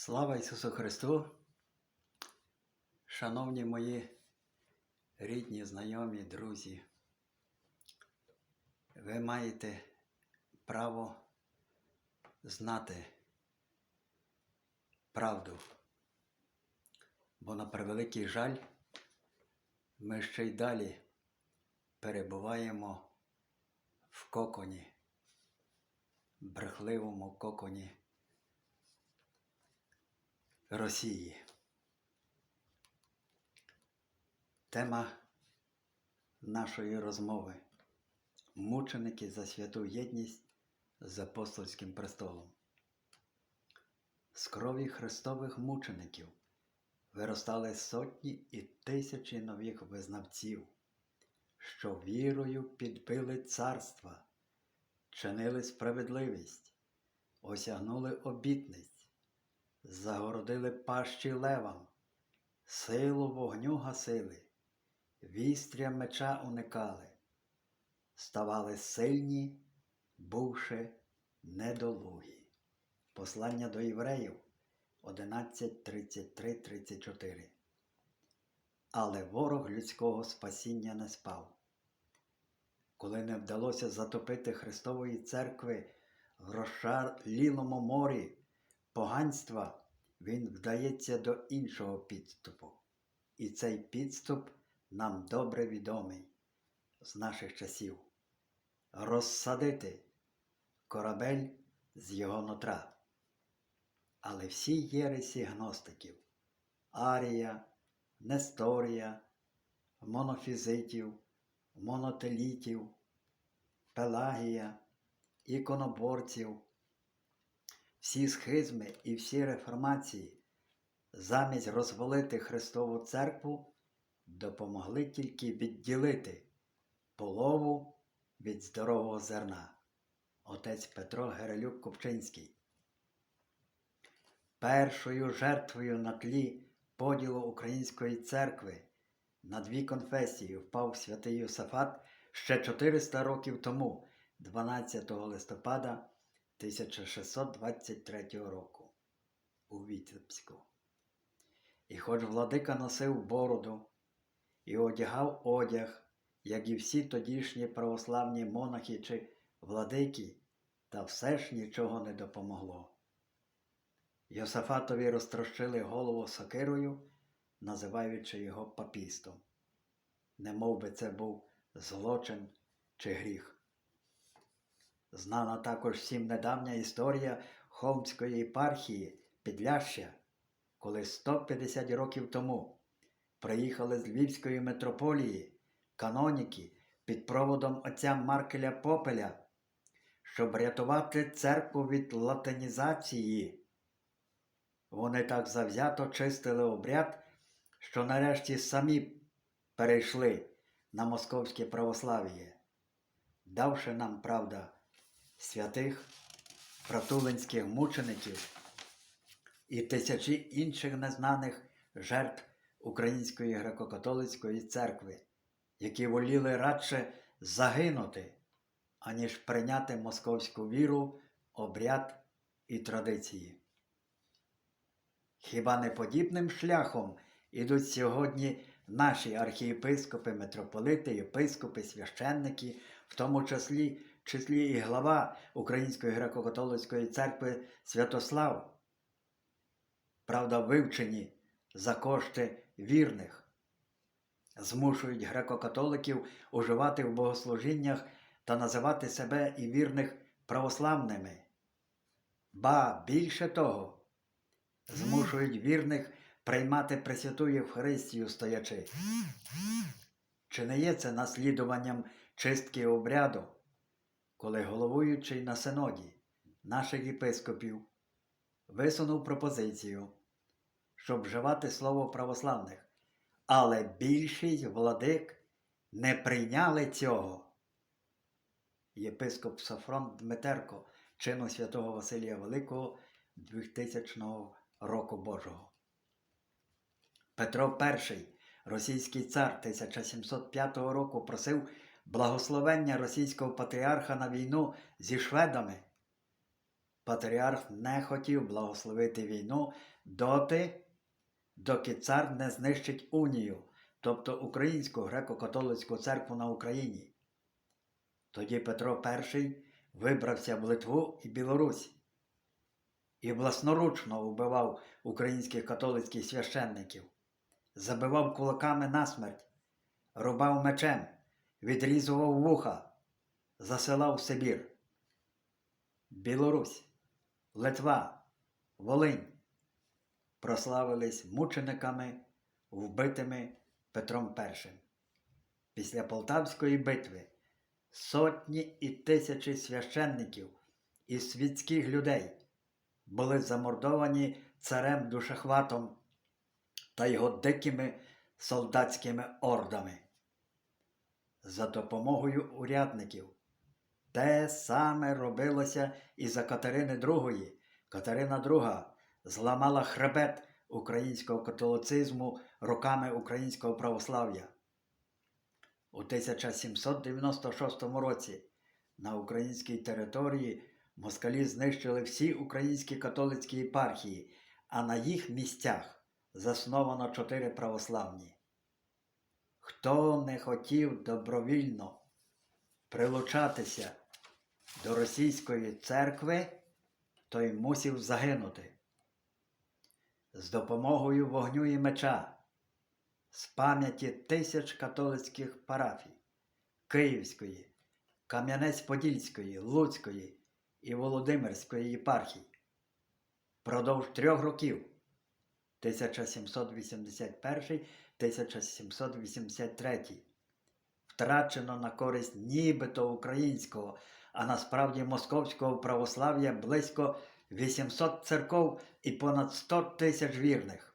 Слава Ісусу Христу! Шановні мої рідні, знайомі, друзі, ви маєте право знати правду, бо на превеликий жаль ми ще й далі перебуваємо в коконі, брехливому коконі Росії. Тема нашої розмови мученики за святу єдність з апостольським престолом. З крові Христових мучеників виростали сотні і тисячі нових визнавців, що вірою підбили царства, чинили справедливість, осягнули обітниць загородили пащі левам, силу вогню гасили, вістря меча уникали, ставали сильні, бувши недолугі. Послання до євреїв 11.33-34. Але ворог людського спасіння не спав. Коли не вдалося затопити Христової церкви в розшалілому морі, поганства він вдається до іншого підступу. І цей підступ нам добре відомий з наших часів. Розсадити корабель з його нутра. Але всі єресі гностиків Арія, Несторія, монофізитів, монотелітів, Пелагія, іконоборців всі схизми і всі реформації, замість розвалити Христову церкву, допомогли тільки відділити полову від здорового зерна. Отець Петро Герелюк Купчинський. Першою жертвою на тлі поділу Української церкви на дві конфесії впав святий Йосафат ще 400 років тому, 12 листопада 1623 року у Вітебську. І хоч владика носив бороду і одягав одяг, як і всі тодішні православні монахи чи владики, та все ж нічого не допомогло. Йосафатові розтрощили голову сокирою, називаючи його папістом. Не би це був злочин чи гріх. Знана також всім недавня історія Холмської єпархії Підляща, коли 150 років тому приїхали з Львівської митрополії каноніки під проводом отця Маркеля Попеля, щоб рятувати церкву від латинізації. Вони так завзято чистили обряд, що нарешті самі перейшли на московське православ'я, давши нам правда святих фратулинських мучеників і тисячі інших незнаних жертв Української греко-католицької церкви, які воліли радше загинути, аніж прийняти московську віру, обряд і традиції. Хіба не подібним шляхом ідуть сьогодні наші архієпископи, митрополити, єпископи, священники, в тому числі числі і глава Української греко-католицької церкви Святослав, правда, вивчені за кошти вірних, змушують греко-католиків уживати в богослужіннях та називати себе і вірних православними. Ба більше того, змушують вірних приймати Пресвяту Євхаристію стоячи. Чи не є це наслідуванням чистки обряду? Коли головуючий на синоді наших єпископів висунув пропозицію, щоб вживати слово православних, але більшість владик не прийняли цього. Єпископ Софрон Дмитерко чину святого Василія Великого 2000 року Божого. Петро І, російський цар 1705 року, просив благословення російського патріарха на війну зі шведами. патріарх не хотів благословити війну доти, доки цар не знищить унію, тобто Українську греко-католицьку церкву на Україні. Тоді Петро І вибрався в Литву і Білорусь і власноручно вбивав українських католицьких священників, забивав кулаками насмерть, рубав мечем, відрізував вуха, засилав Сибір. Білорусь, Литва, Волинь прославились мучениками, вбитими Петром І. Після Полтавської битви сотні і тисячі священників і світських людей були замордовані царем душехватом та його дикими солдатськими ордами. За допомогою урядників те саме робилося і за Катерини II. Катерина II зламала хребет українського католицизму руками українського православ'я. У 1796 році на українській території москалі знищили всі українські католицькі єпархії, а на їх місцях засновано чотири православні. Хто не хотів добровільно прилучатися до російської церкви, той мусив загинути. З допомогою вогню і меча, з пам'яті тисяч католицьких парафій Київської, Кам'янець-Подільської, Луцької і Володимирської єпархій впродовж трьох років 1781-1783 втрачено на користь нібито українського, а насправді московського православ'я близько 800 церков і понад 100 тисяч вірних.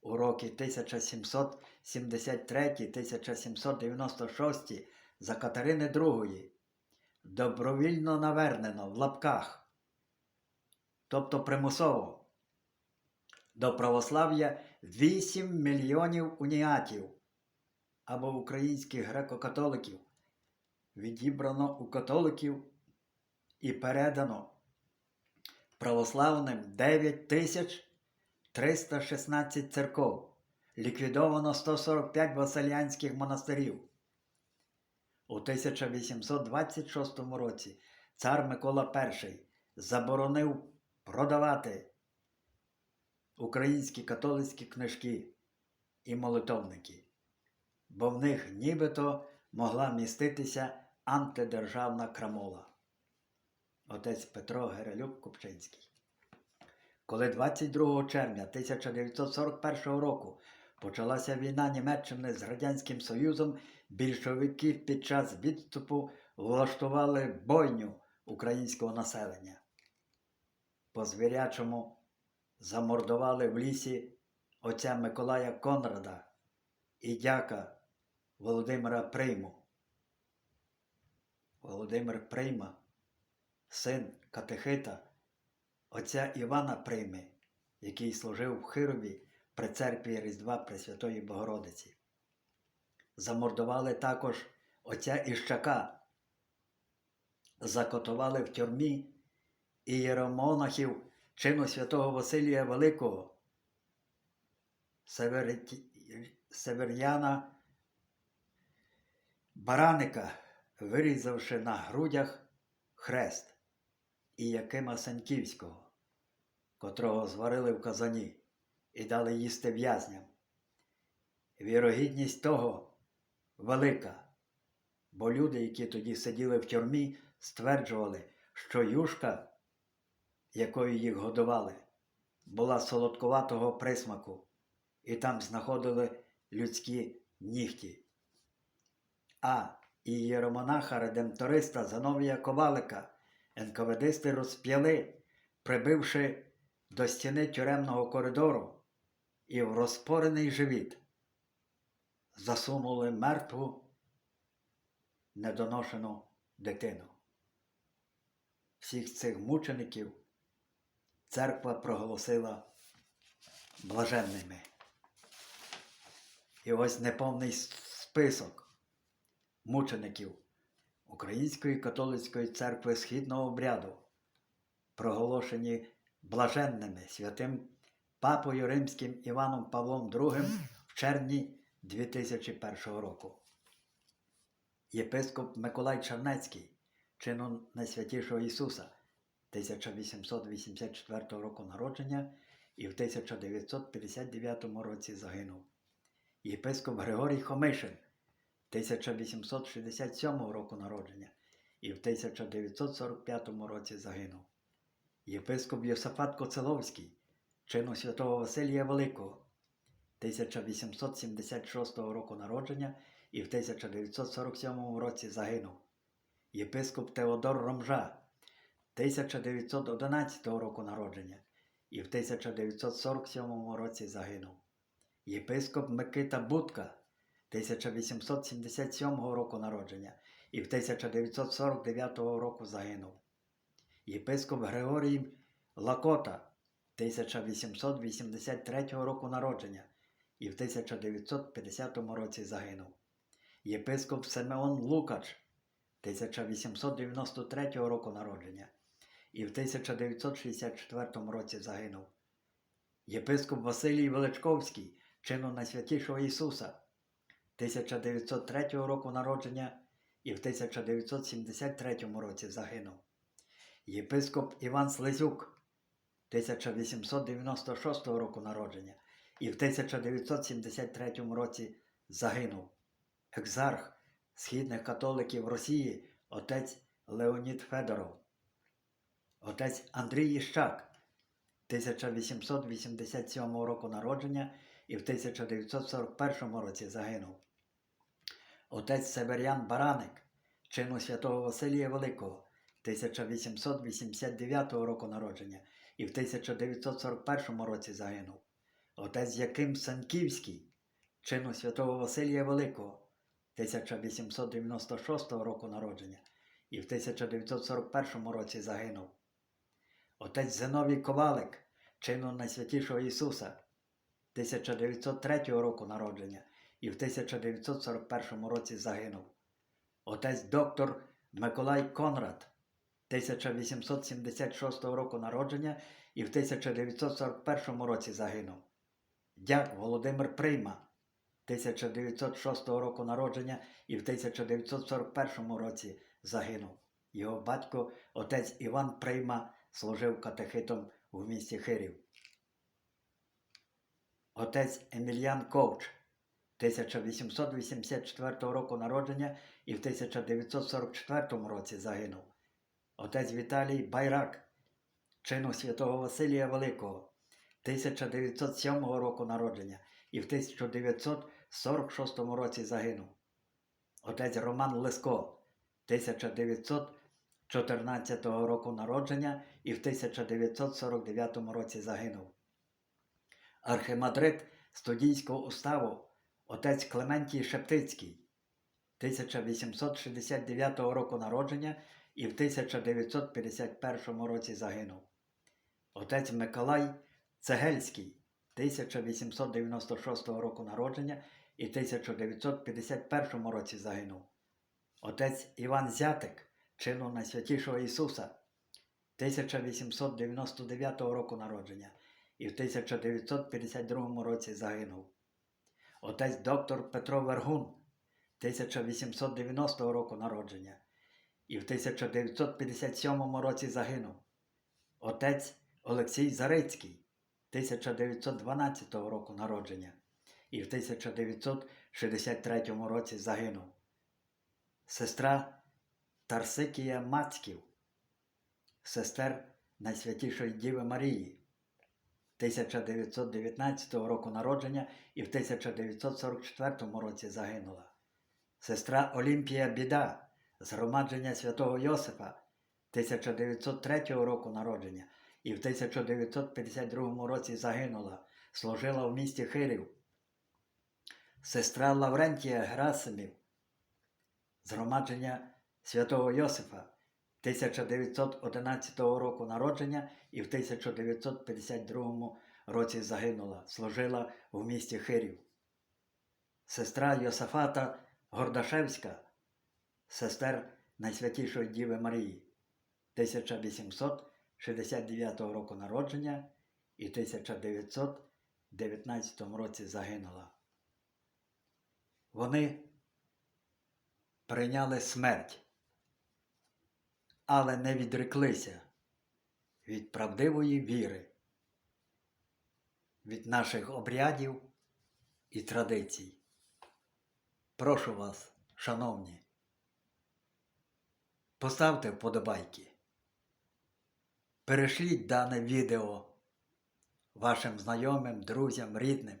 У роки 1773-1796 за Катерини II добровільно навернено в лапках, тобто примусово, до православ'я 8 мільйонів уніатів або українських греко-католиків, відібрано у католиків і передано православним 9 тисяч 316 церков, ліквідовано 145 василянських монастирів. У 1826 році цар Микола І заборонив продавати українські католицькі книжки і молитовники, бо в них нібито могла міститися антидержавна крамола. Отець Петро Герелюк Купчинський. Коли 22 червня 1941 року почалася війна Німеччини з Радянським Союзом, більшовики під час відступу влаштували бойню українського населення. По звірячому замордували в лісі отця Миколая Конрада і дяка Володимира Прийму. Володимир Прийма, син катехита отця Івана Прийми, який служив в Хирові при церкві Різдва Пресвятої Богородиці. Замордували також отця Іщака, закотували в тюрмі ієромонахів чину святого Василія Великого. Север'яна Бараника, вирізавши на грудях хрест і Якима Саньківського, котрого зварили в казані і дали їсти в'язням. Вірогідність того велика, бо люди, які тоді сиділи в тюрмі, стверджували, що юшка, якою їх годували, була солодкуватого присмаку, і там знаходили людські нігті. А ієромонаха редемториста Зановія Ковалика НКВДсти розп'яли, прибивши до стіни тюремного коридору і в розпорений живіт засунули мертву недоношену дитину. Всіх цих мучеників церква проголосила блаженними. І ось неповний список мучеників Української католицької церкви східного обряду проголошені блаженними святим Папою Римським Іваном Павлом II в червні 2001 року. Єпископ Миколай Чернецький, чином Найсвятішого Ісуса 1884 року народження і в 1959 році загинув. Єпископ Григорій Хомишин 1867 року народження і в 1945 році загинув. Єпископ Йосафат Коцеловський, чину святого Василія Великого 1876 року народження і в 1947 році загинув. Єпископ Теодор Ромжа 1911 року народження і в 1947 році загинув. Єпископ Микита Будка 1877 року народження і в 1949 року загинув. Єпископ Григорій Лакота 1883 року народження і в 1950 році загинув. Єпископ Симеон Лукач 1893 року народження і в 1964 році загинув. Єпископ Василій Величковський, чину Найсвятішого Ісуса 1903 року народження і в 1973 році загинув. Єпископ Іван Слизюк 1896 року народження і в 1973 році загинув. Екзарх східних католиків Росії отець Леонід Федоров, отець Андрій Іщак 1887 року народження і в 1941 році загинув. Отець Северян Бараник, чину святого Василія Великого 1889 року народження і в 1941 році загинув. Отець Яким Санківський, чину святого Василія Великого 1896 року народження і в 1941 році загинув. Отець Зиновій Ковалик, чину Найсвятішого Ісуса 1903 року народження і в 1941 році загинув. Отець доктор Миколай Конрад 1876 року народження і в 1941 році загинув. Дяк Володимир Прийма 1906 року народження і в 1941 році загинув. Його батько, отець Іван Прийма, служив катехитом у місті Хирів. Отець Емельян Ковч 1884 року народження і в 1944 році загинув. Отець Віталій Байрак, чину святого Василія Великого 1907 року народження і в 1946 році загинув. Отець Роман Леско 1914 року народження і в 1949 році загинув. Архимандрит студійського уставу отець Клементій Шептицький 1869 року народження і в 1951 році загинув. Отець Миколай Цегельський 1896 року народження і в 1951 році загинув. Отець Іван Зятик, чину Найсвятішого Ісуса 1899 року народження і в 1952 році загинув. Отець доктор Петро Вергун 1890 року народження і в 1957 році загинув. Отець Олексій Зарицький 1912 року народження і в 1963 році загинув. Сестра Тарсикія Мацьків, сестер Найсвятішої Діви Марії 1919 року народження і в 1944 році загинула. Сестра Олімпія Біда, згромадження святого Йосипа 1903 року народження і в 1952 році загинула, служила в місті Хирів. Сестра Лаврентія Грасимів, згромадження святого Йосифа 1911 року народження і в 1952 році загинула, служила в місті Хирів. Сестра Йосафата Гордашевська, сестер Найсвятішої Діви Марії 1800 69 року народження і 1919 році загинула. Вони прийняли смерть, але не відреклися від правдивої віри, від наших обрядів і традицій. Прошу вас, шановні, поставте вподобайки. Перешліть дане відео вашим знайомим, друзям, рідним.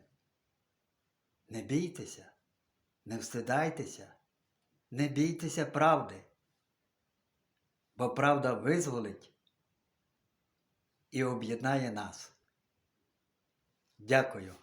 Не бійтеся, не встидайтеся, не бійтеся правди, бо правда визволить і об'єднає нас. Дякую.